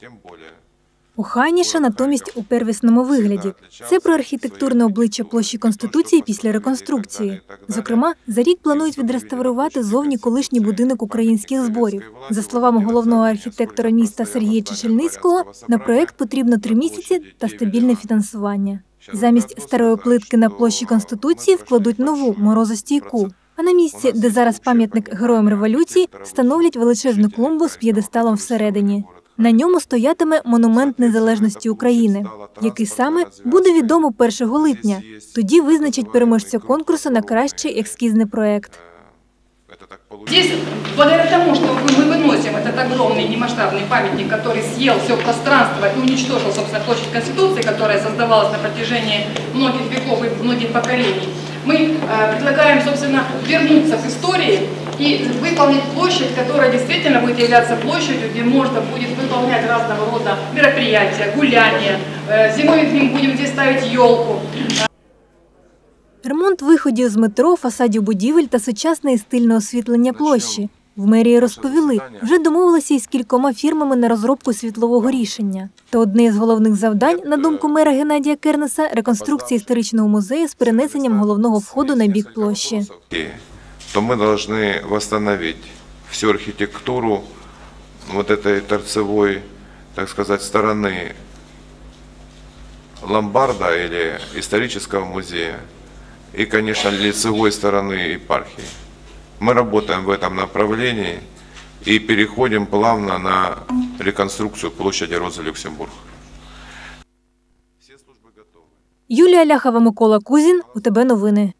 тем более. Охайніше, натомість у первісному вигляді. Це про архітектурне обличчя площі Конституції після реконструкції. Зокрема, за рік планують відреставрувати зовні колишній будинок українських зборів. За словами головного архітектора міста Сергія Чечельницького, на проект потрібно три місяці та стабільне фінансування. Замість старої плитки на площі Конституції вкладуть нову морозостійку. А на місці, де зараз пам'ятник героям революції, встановлять величезну клумбу з п'єдесталом всередині. На ньому стоятиме монумент незалежності України, який саме буде відомо 1 липня. Тоді визначать переможця конкурсу на кращий ескізний проект. Это так получилось. Здесь, благодаря тому, что мы мы выносим этот огромный немасштабный памятник, который съел все пространство и уничтожил, собственно, площадь Конституции, которая создавалась на протяжении многих веков и многих поколений, мы э, предлагаем, собственно, вернуться к истории и выполнить площадь, которая действительно будет являться площадью, где можно будет выполнять разного рода мероприятия, гуляния. Э, Зимой мы будем здесь ставить елку. Ремонт виходів з метро, фасадів будівель та сучасне і стильне освітлення площі. В мерії розповіли, вже домовилися із кількома фірмами на розробку світлового рішення. Та одне з головних завдань, на думку мера Геннадія Кернеса, реконструкція історичного музею з перенесенням головного входу на бік площі. И то мы должны восстановить всю архитектуру вот этой торцевой, так сказать, стороны ломбарда или исторического музея и, конечно, лицевой стороны епархии. Мы работаем в этом направлении и переходим плавно на реконструкцию площади Розы Люксембург. Все службы готовы. Юлія Ляхова, Микола Кузін. У тебе новини.